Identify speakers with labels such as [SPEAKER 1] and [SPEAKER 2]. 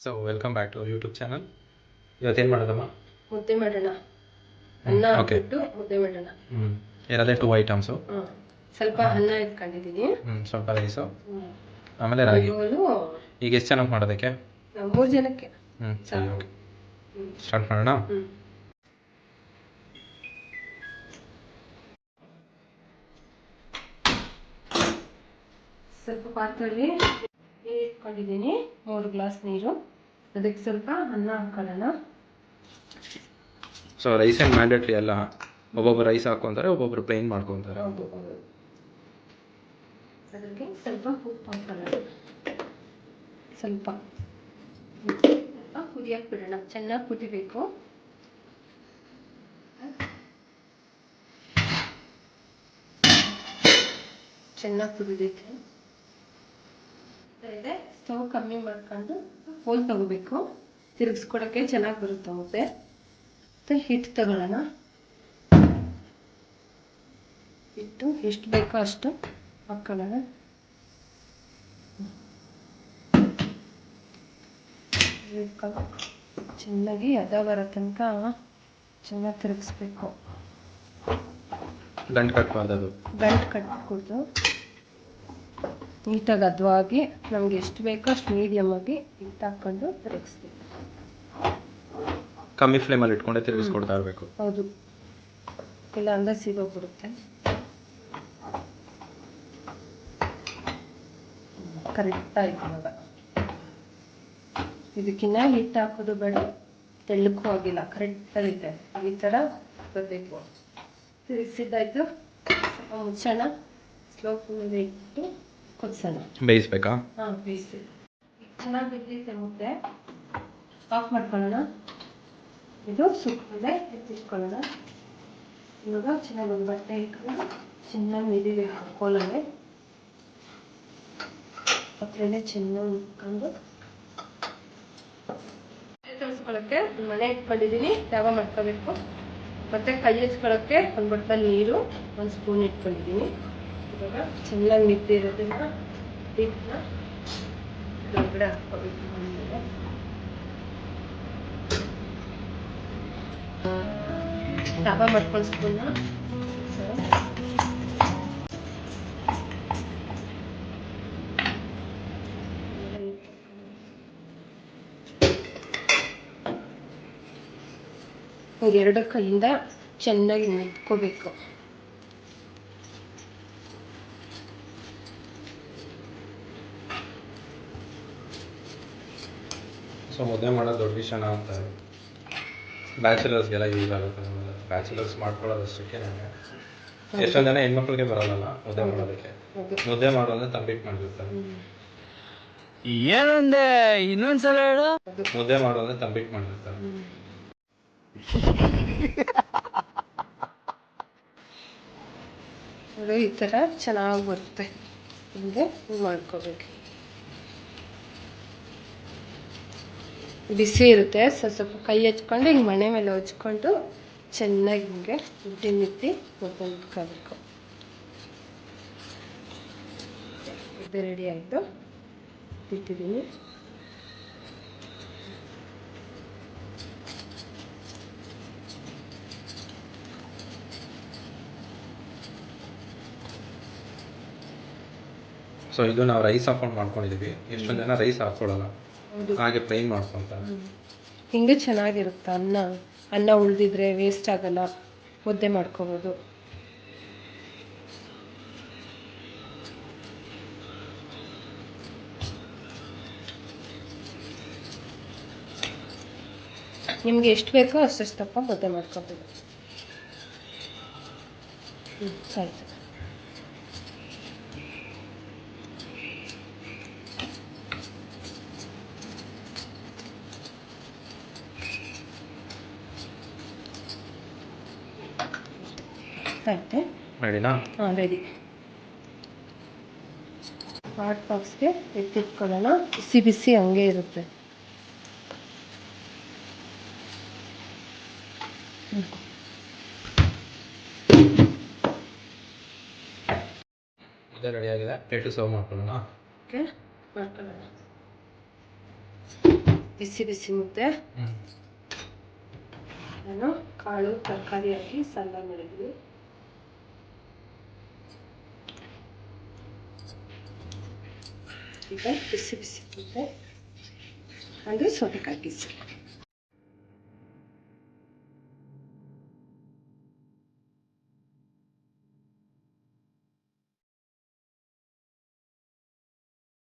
[SPEAKER 1] So welcome back to YouTube channel ಇವತ್ತೇನು ಮಾಡೋದಮ್ಮ?
[SPEAKER 2] ಮುದ್ದೆ ಮಾಡೋಣ. ಅನ್ನ. ಹಾಕ್ಬಿಟ್ಟು ಮುದ್ದೆ ಮಾಡೋಣ.
[SPEAKER 1] ಹ್ಞೂ ಇರೋದೇ ಟೂ ಐಟಮ್ಸು.
[SPEAKER 2] ಸ್ವಲ್ಪ ಅನ್ನ ಇಟ್ಕೊಂಡಿದ್ದೀನಿ.
[SPEAKER 1] ಹ್ಞೂ ಸ್ವಲ್ಪ ರೈಸು ಆಮೇಲೆ ರಾಗಿ? ಈಗ ಎಷ್ಟು ಚೆನ್ನಾಗಿ ಮಾಡೋದಕ್ಕೆ?
[SPEAKER 2] ಮೂರು ಜನಕ್ಕೆ.
[SPEAKER 1] ಹ್ಞೂ ಸರಿ ಓಕೆ. ಸ್ಟಾರ್ಟ್ ಮಾಡೋಣ.
[SPEAKER 2] ಸ್ವಲ್ಪ ಪಾತ್ರೆಯಲ್ಲಿ ಇಟ್ಕೊಂಡಿದ್ದೀನಿ. ಮೂರು ಗ್ಲಾಸ್ ನೀರು. ಅದಕ್ಕೆ ಸ್ವಲ್ಪ ಅನ್ನ ಹಾಕೊಳ್ಳೋಣ.
[SPEAKER 1] ಸೊ ರೈಸ್ ಏನು ಮ್ಯಾಂಡೇಟ್ರಿ ಅಲ್ಲ. ಒಬ್ಬೊಬ್ರು ರೈಸ್ ಹಾಕ್ಕೊಂತಾರೆ ಒಬ್ಬೊಬ್ಬರು ಪ್ಲೇನ್ ಮಾಡ್ಕೊತಾರೆ.
[SPEAKER 2] ಅದಕ್ಕೆ ಸ್ವಲ್ಪ ಉಪ್ಪು ಹಾಕೊಳ್ಳೋಣ. ಸ್ವಲ್ಪ. ಸ್ವಲ್ಪ ಕುದಿಯಕ್ಕೆ ಬಿಡೋಣ. ಚೆನ್ನಾಗಿ ಕುದಿಬೇಕು. ಚೆನ್ನಾಗಿ ಕುದಿದೈತೆ ಇದೆ ಸ್ಟವ್ ಕಮ್ಮಿ ಮಾಡ್ಕೊಂಡು ಹೋಲ್ ತಗೋಬೇಕು. ತಿರುಗಿಸ್ಕೊಡಕ್ಕೆ ಚೆನ್ನಾಗಿ ಬರುತ್ತೆ ಮುದ್ದೆ ಮತ್ತೆ ಹಿಟ್ಟು ತಗೊಳ್ಳೋಣ. ಹಿಟ್ಟು ಎಷ್ಟು ಬೇಕೋ ಅಷ್ಟು ಹಾಕೊಳ್ಳೋಣ. ಚೆನ್ನಾಗಿ ಅದ ಬರೋ ತನಕ ಚೆನ್ನಾಗಿ ತಿರುಗಿಸ್ಬೇಕು.
[SPEAKER 1] ಗಂಟು ಕಟ್ಬಾರ್ದು ಅದು.
[SPEAKER 2] ಗಂಟು ಕಟ್ಬಿಟ್ಟು ನೀಟಾಗಿ ಹದವಾಗಿ ನಮ್ಗೆ ಎಷ್ಟು ಬೇಕೋ ಅಷ್ಟು ಮೀಡಿಯಮ್ಮಾಗಿ ಹಿಟ್ಟು ಹಾಕ್ಕೊಂಡು ತಿರುಗಿಸ್ಬೇಕು
[SPEAKER 1] ಕಮ್ಮಿ ಫ್ಲೇಮಲ್ಲಿ ಇಟ್ಕೊಂಡೆ ತಿರುಗಿಸ್ಕೊಡ್ತಾ ಇರಬೇಕು.
[SPEAKER 2] ಹೌದು. ಇಲ್ಲ ಅಂದ್ರೆ ಸಿಗೋಗ್ಬಿಡುತ್ತೆ. ಕರೆಕ್ಟ್ ಆಯ್ತು ಇವಾಗ. ಇದಕ್ಕಿನ್ನ ಹಿಟ್ಟು ಹಾಕೋದು ಬೇಡ. ತೆಳ್ಳಕ್ಕೂ ಆಗಿಲ್ಲ. ಕರೆಕ್ಟ್ ಆಗಿದೆ ಈ ಥರ ಬರಬೇಕು. ತಿರುಗಿಸಿದ್ದಾಯ್ತು. ಮುಚ್ಚೋಣ. ಸ್ಲೋ ಫ್ಲೇಮಲ್ಲಿ ಇಟ್ಟು. ಕುದಿಸೋಣ
[SPEAKER 1] ಬೇಯಿಸ್ಬೇಕಾ
[SPEAKER 2] ಹಾಂ ಬೇಯಿಸಿ ಚೆನ್ನಾಗಿ ಬಿದ್ದಿದೆ ಮುದ್ದೆ ಆಫ್ ಮಾಡ್ಕೊಳ್ಳೋಣ ಇದು ಸುಕ್ಕದೆ ಎತ್ತಿಟ್ಕೊಳ್ಳೋಣ ಇವಾಗ ಚೆನ್ನಾಗಿ ಒಂದು ಬಟ್ಟೆ ಇಟ್ಕೊಂಡು ಚೆನ್ನಾಗಿ ಮಿದಿಬೇಕು ಕೋಲಲ್ಲಿ ಪತ್ರೆನೇ ಚೆನ್ನಾಗಿ ಇಟ್ಕೊಂಡು ತೊಳ್ಸ್ಕೊಳಕ್ಕೆ ಒಂದ್ ಮನೆ ಇಟ್ಕೊಂಡಿದ್ದೀನಿ ಜಾಗ ಮಾಡ್ಕೋಬೇಕು ಮತ್ತೆ ಕೈ ಹಚ್ಕೊಳಕ್ಕೆ ಒಂದು ಬಟ್ಟೆ ನೀರು ಒಂದು ಸ್ಪೂನ್ ಇಟ್ಕೊಂಡಿದ್ದೀನಿ ಇವಾಗ ಚೆನ್ನಾಗಿ ಮಿದ್ದಿರೋದನ್ನ ಹಿಟ್ಟನ್ನ ಒಳಗಡೆ ಹಾಕ್ಕೋಬೇಕು ಆಮೇಲೆ. ಮಾಡ್ಕೊಂಡು ಸ್ಪೂನ್ನ ಎರಡು ಕೈಯಿಂದ ಚೆನ್ನಾಗಿ ಮಿದ್ಕೋಬೇಕು
[SPEAKER 1] ಸೊ ಮುದ್ದೆ ಮಾಡೋದು ದೊಡ್ಡ ವಿಷಯನ ಅಂತ ಬ್ಯಾಚುಲರ್ಸ್ಗೆಲ್ಲ ಯೂಸ್ ಆಗುತ್ತೆ ಬ್ಯಾಚುಲರ್ಸ್ ಮಾಡ್ಕೊಳ್ಳೋದಷ್ಟಕ್ಕೆ ನನಗೆ ಎಷ್ಟೊಂದು ಜನ ಹೆಣ್ಮಕ್ಳಿಗೆ ಬರೋಲ್ಲ ಮುದ್ದೆ ಮಾಡೋದಕ್ಕೆ. ಮುದ್ದೆ ಮಾಡೋದ್ರೆ ತಂಬಿಟ್ಟು ಮಾಡಿರ್ತಾರೆ.
[SPEAKER 3] ಏನಂದೆ? ಇನ್ನೊಂದ್ಸಲ ಹೇಳು.
[SPEAKER 1] ಮುದ್ದೆ ಮಾಡೋದ್ರೆ ತಂಬಿಟ್ಟು ಮಾಡಿರ್ತಾರೆ.
[SPEAKER 2] ನೋಡಿ ಈ ಥರ ಚೆನ್ನಾಗಿ ಬರುತ್ತೆ. ಹಿಂಗೆ ಮಾಡ್ಕೋಬೇಕು ಬಿಸಿ ಇರುತ್ತೆ. ಸ್ವಲ್ಪ ಸ್ವಲ್ಪ ಕೈ ಹಚ್ಕೊಂಡು ಹಿಂಗೆ ಮಣೆ ಮೇಲೆ ಹಚ್ಕೊಂಡು ಚೆನ್ನಾಗಿ ಹಿಂಗೆ ಮಿತ್ತಿ ಮುದ್ದೆ ಇಟ್ಕೋಬೇಕು ಮುದ್ದೆ ರೆಡಿ ಆಯಿತು. ಇಟ್ಟಿದ್ದೀನಿ.
[SPEAKER 1] ಸೊ ಇದು ನಾವು ರೈಸ್ ಹಾಕೊಂಡು ಮಾಡ್ಕೊಂಡಿದ್ದೀವಿ ಎಷ್ಟೊಂದು ಜನ ರೈಸ್ ಹಾಕೊಳ್ಳಲ್ಲ
[SPEAKER 2] ಹೌದು
[SPEAKER 1] ಹಾಗೆ ಫ್ರೈ ಮಾಡ್ಕೊಂತಾರೆ
[SPEAKER 2] ಹಿಂಗೆ ಚೆನ್ನಾಗಿರುತ್ತೆ ಅನ್ನ. ಅನ್ನ ಉಳಿದಿದ್ರೆ ವೇಸ್ಟ್ ಆಗಲ್ಲ. ಮುದ್ದೆ ಮಾಡ್ಕೋಬೋದು. ನಿಮ್ಗೆ ಎಷ್ಟು ಬೇಕೋ ಅಷ್ಟಷ್ಟು ದಪ್ಪ ಮುದ್ದೆ ಮಾಡ್ಕೋಬೋದು. ಹ್ಞೂ ಆಯ್ತು. ಆಯ್ತು
[SPEAKER 1] ರೆಡಿನಾ
[SPEAKER 2] ಹಾಂ ರೆಡಿ ಹಾಟ್ ಬಾಕ್ಸ್ಗೆ ಎತ್ತಿಟ್ಕೊಳ್ಳೋಣ ಬಿಸಿ ಬಿಸಿ ಹಂಗೆ ಇರುತ್ತೆ.
[SPEAKER 1] ಮುದ್ದೆ ರೆಡಿ ಆಗಿದೆ. ಪ್ಲೇಟು ಸರ್ವ್ ಮಾಡ್ಕೊಳ್ಳೋಣ.
[SPEAKER 2] ಓಕೆ ಮಾಡ್ಕೊಳ್ಳೋಣ. ಬಿಸಿ ಬಿಸಿ ಮುದ್ದೆ. ನಾನು ಕಾಳು ತರಕಾರಿ ಹಾಕಿ ಸಾಂಬಾರು ಮಾಡಿದ್ದೀನಿ. ಬಿಸಿ ಬಿಸಿ ಮುದ್ದೆ ಒಂದು ಸೌತೆಕಾಯಿ ಬಿಸಿ